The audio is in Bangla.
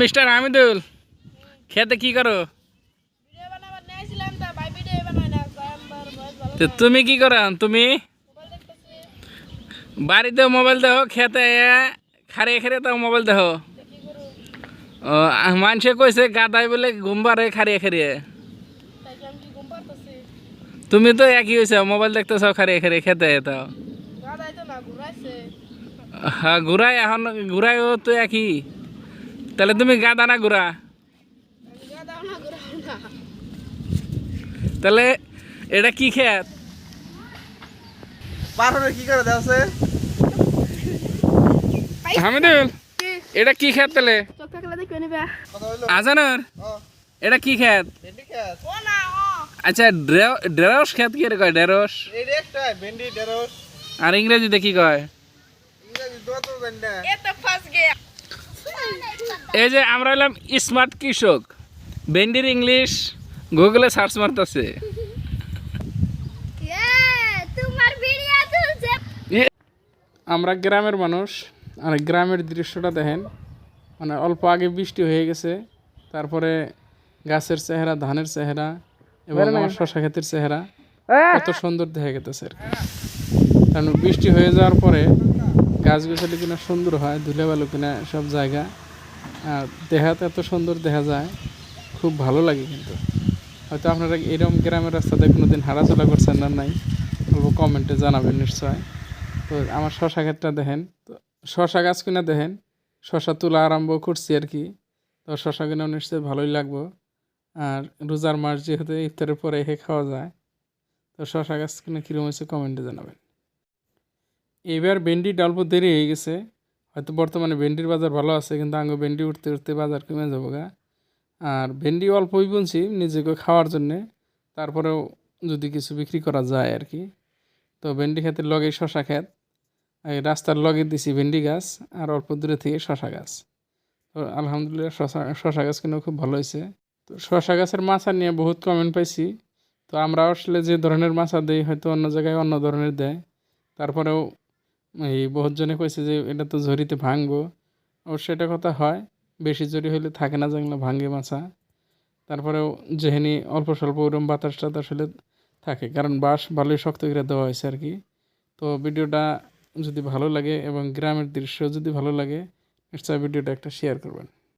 মিস্টার হামিদুল খেতে কি করো? তুমি কি করো? তুমি? বাড়িতে মোবাইল দেখো খেতে খারে খারে তো মোবাইল দেখো। মানুষে কইছে গাদাই বলে ঘুমবারে খারিয়ে খারিয়ে তুমি তো একই হয়েছে মোবাইল দেখতেছ খারিয়ে খারিয়ে খেতে তো গাদাই তো না ঘুরাইছে। হ্যাঁ ঘুরাই এখন ঘুরাইও তো একই। তাহলে তুমি গাদা না ঘুরা তাহলে এটা কি খেত? পার কি করে দেওয়া আছে? হামিদুল এটা কি খেত তাহলে? আজানোর এটা কি খেত? আচ্ছা ঢেঁড়স কি কয়? ঢেঁড়স আর ইংরেজিতে কি কয়? ইংরেজি এই যে আমরা হলাম স্মার্ট কৃষক। ভেন্ডির ইংলিশ গুগলে সার্চ মারতেছে। তোমার আমরা গ্রামের মানুষ আর গ্রামের দৃশ্যটা দেখেন। মানে অল্প আগে বৃষ্টি হয়ে গেছে তারপরে গাছের চেহারা ধানের চেহারা এবং আমার শশা ক্ষেতের চেহারা কত সুন্দর দেখা গেতেছে আর কি। কারণ বৃষ্টি হয়ে যাওয়ার পরে গাছগুছালি কিনা সুন্দর হয় ধুলে বালু কিনা সব জায়গা, আর দেখাতে এত সুন্দর দেখা যায়, খুব ভালো লাগে কিন্তু। হয়তো আপনারা এরকম গ্রামের রাস্তাতে কোনো দিন হাঁটাচলা করছেন না নাই অল্প কমেন্টে জানাবেন নিশ্চয়। তো আমার শশা ক্ষেতটা দেখেন, তো শশা গাছ কিনা দেখেন, শশা তোলা আরম্ভ করছি আর কি। তো শশা কিনা নিশ্চয়ই ভালোই লাগবো। আর রোজার মাস যেহেতু ইফতারের পরে এসে খাওয়া যায়, তো শশা গাছ কিনা কীরকম হয়েছে কমেন্টে জানাবেন। এবার ভেন্ডিটা অল্প দেরি হয়ে গেছে। হয়তো বর্তমানে ভেন্ডির বাজার ভালো আছে, কিন্তু আঙ্গ ভেন্ডি উঠতে উঠতে বাজার কমে যাব গা। আর ভেন্ডি অল্পই বুনছি নিজেকে খাওয়ার জন্যে, তারপরেও যদি কিছু বিক্রি করা যায় আর কি। তো ভেন্ডি ক্ষেতের লগে শশা এই রাস্তার লগে দিছি ভেন্ডি গাছ, আর অল্প দূরে থেকে শশা গাছ। তো আলহামদুলিল্লাহ শশা শশা গাছ কিন্তু খুব ভালো হয়েছে। তো শশা গাছের মাছা নিয়ে বহুত কমেন্ট পাইছি। তো আমরা আসলে যে ধরনের মাছা দেই, হয়তো অন্য জায়গায় অন্য ধরনের দেয়। তারপরেও এই বহুত জনে কইছে যে এটা তো ঝরিতে ভাঙবো। অবশ্যই এটা কথা হয়, বেশি জরি হইলে থাকে না যেগুলো ভাঙে মাছা। তারপরেও যেহেনি অল্প স্বল্প ওরম বাতাস টাতাস হলে থাকে, কারণ বাঁশ ভালোই শক্ত করে দেওয়া হয়েছে আর কি। তো ভিডিওটা যদি ভালো লাগে এবং গ্রামের দৃশ্য যদি ভালো লাগে নিশ্চয়ই ভিডিওটা একটা শেয়ার করবেন।